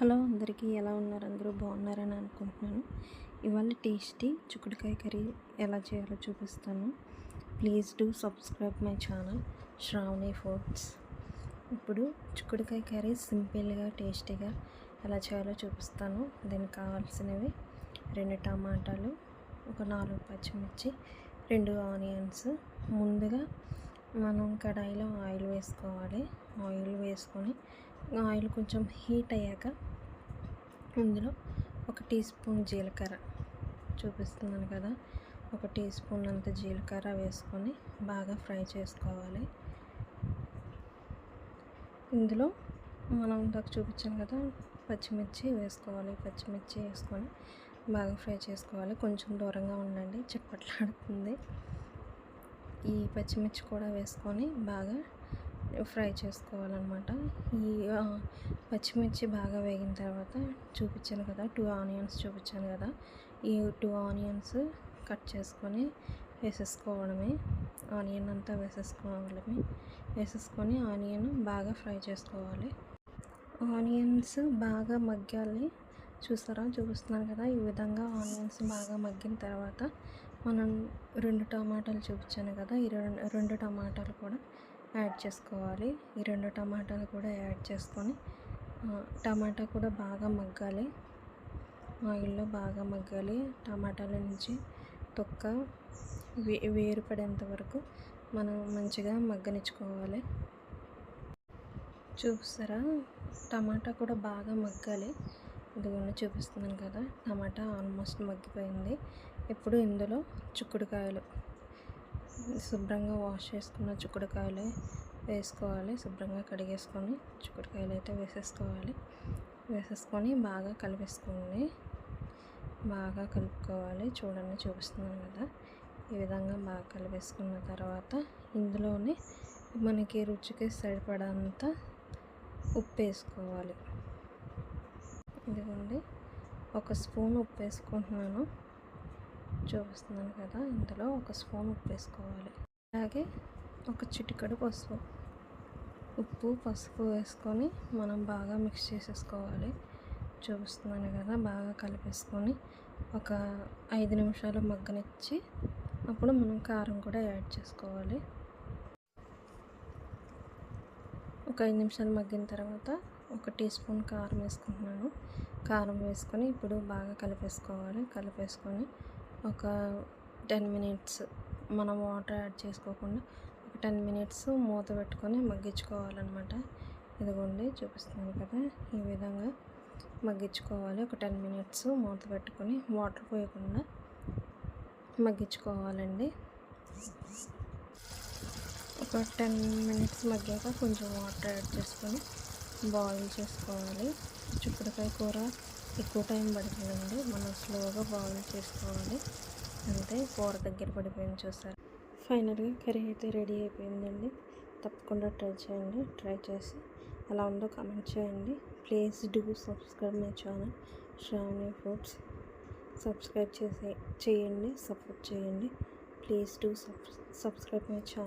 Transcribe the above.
Hello అందరికీ ఎలా ఉన్నారు? అందరూ బాగున్నారని అనుకుంటున్నాను. ఇవాళ టేస్టీ చిక్కుడుకాయ కర్రీ ఎలా చేయాలో చూపిస్తాను. Please do subscribe my channel Sravani foods. ఇప్పుడు చిక్కుడుకాయ కర్రీ సింపుల్గా టేస్టీగా ఎలా చేయాలో చూపిస్తాను. దీనికి కావాల్సినవి రెండు టమాటాలు ఒక నాలుగు పచ్చిమిర్చి రెండు ఆనియన్స్. ముందుగా మనం కడాయిలో ఆయిల్ వేసుకోవాలి. ఆయిల్ వేసుకొని ఆయిల్ కొంచెం హీట్ అయ్యాక ఇందులో ఒక టీ స్పూన్ జీలకర్ర చూపిస్తున్నాను కదా. ఒక టీ స్పూన్ అంత జీలకర్ర వేసుకొని బాగా ఫ్రై చేసుకోవాలి. ఇందులో మనం ఇందాక చూపించాను కదా పచ్చిమిర్చి వేసుకోవాలి. పచ్చిమిర్చి వేసుకొని బాగా ఫ్రై చేసుకోవాలి. కొంచెం దూరంగా ఉండండి చిప్పట్లాడుతుంది. ఈ పచ్చిమిర్చి కూడా వేసుకొని బాగా ఫ్రై చేసుకోవాలన్నమాట. ఈ పచ్చిమిర్చి బాగా వేగిన తర్వాత చూపించాను కదా టూ ఆనియన్స్ చూపించాను కదా. ఈ టూ ఆనియన్స్ కట్ చేసుకొని వేసేసుకోవడమే. ఆనియన్ అంతా వేసేసుకోవడమే. వేసేసుకొని ఆనియన్ బాగా ఫ్రై చేసుకోవాలి. ఆనియన్స్ బాగా మగ్గాలి. చూస్తారా చూపిస్తున్నాను కదా ఈ విధంగా ఆనియన్స్ బాగా మగ్గిన తర్వాత మనం రెండు టమాటాలు చూపించాను కదా ఈ రెండు రెండు టమాటాలు కూడా యాడ్ చేసుకోవాలి. ఈ రెండు టమాటాలు కూడా యాడ్ చేసుకొని టమాటా కూడా బాగా మగ్గాలి. ఆయిల్లో బాగా మగ్గాలి. టమాటాల నుంచి తొక్క వే వేరుపడేంత వరకు మనం మంచిగా మగ్గనిచ్చుకోవాలి. చూస్తారా టమాటా కూడా బాగా మగ్గాలి. ఇదిగోండి చూపిస్తున్నాను కదా టమాటా ఆల్మోస్ట్ మగ్గిపోయింది. ఇప్పుడు ఇందులో చిక్కుడుకాయలు. శుభ్రంగా వాష్ చేసుకున్న చిక్కుడుకాయలు వేసుకోవాలి. శుభ్రంగా కడిగేసుకొని చిక్కుడుకాయలు అయితే వేసేసుకోవాలి. వేసేసుకొని బాగా కలిపేసుకోండి బాగా కలుపుకోవాలి. చూడండి చూపిస్తున్నాను కదా. ఈ విధంగా బాగా కలిపేసుకున్న తర్వాత ఇందులోనే మనకి రుచికి సరిపడంత ఉప్పు వేసుకోవాలి. ఇదిగోండి ఒక స్పూన్ ఉప్పు వేసుకుంటున్నాను. చూపిస్తున్నాను కదా ఇందులో ఒక స్పూన్ ఉప్పు వేసుకోవాలి. అలాగే ఒక చిటికడు పసుపు. ఉప్పు పసుపు వేసుకొని మనం బాగా మిక్స్ చేసేసుకోవాలి. చూపిస్తున్నాను కదా బాగా కలిపేసుకొని ఒక ఐదు నిమిషాలు మగ్గనిచ్చి అప్పుడు మనం కారం కూడా యాడ్ చేసుకోవాలి. ఒక ఐదు నిమిషాలు మగ్గిన తర్వాత ఒక టీ స్పూన్ కారం వేసుకుంటున్నాను. కారం వేసుకొని ఇప్పుడు బాగా కలిపేసుకోవాలి. కలిపేసుకొని ఒక టెన్ మినిట్స్ మనం వాటర్ యాడ్ చేసుకోకుండా ఒక టెన్ మినిట్స్ మూత పెట్టుకొని మగ్గించుకోవాలన్నమాట. ఇదిగోండి చూపిస్తున్నాను కదా. ఈ విధంగా మగ్గించుకోవాలి. ఒక టెన్ మినిట్స్ మూత పెట్టుకొని వాటర్ పోయకుండా మగ్గించుకోవాలండి. ఒక టెన్ మినిట్స్ మగ్గాక కొంచెం వాటర్ యాడ్ చేసుకొని బాయిల్ చేసుకోవాలి. చిక్కుడుకాయ కూర ఎక్కువ టైం పడుతుందండి. మనం స్లోగా బాయిల్ చేసుకోవాలి. అంతే కూర దగ్గర పడిపోయింది చూసారు. ఫైనల్గా కర్రీ అయితే రెడీ అయిపోయిందండి. తప్పకుండా ట్రై చేయండి. ట్రై చేసి ఎలా ఉందో కామెంట్ చేయండి. Please do subscribe my channel Sravani foods. Subscribe చేసే చేయండి సపోర్ట్ చేయండి. Please do subscribe my channel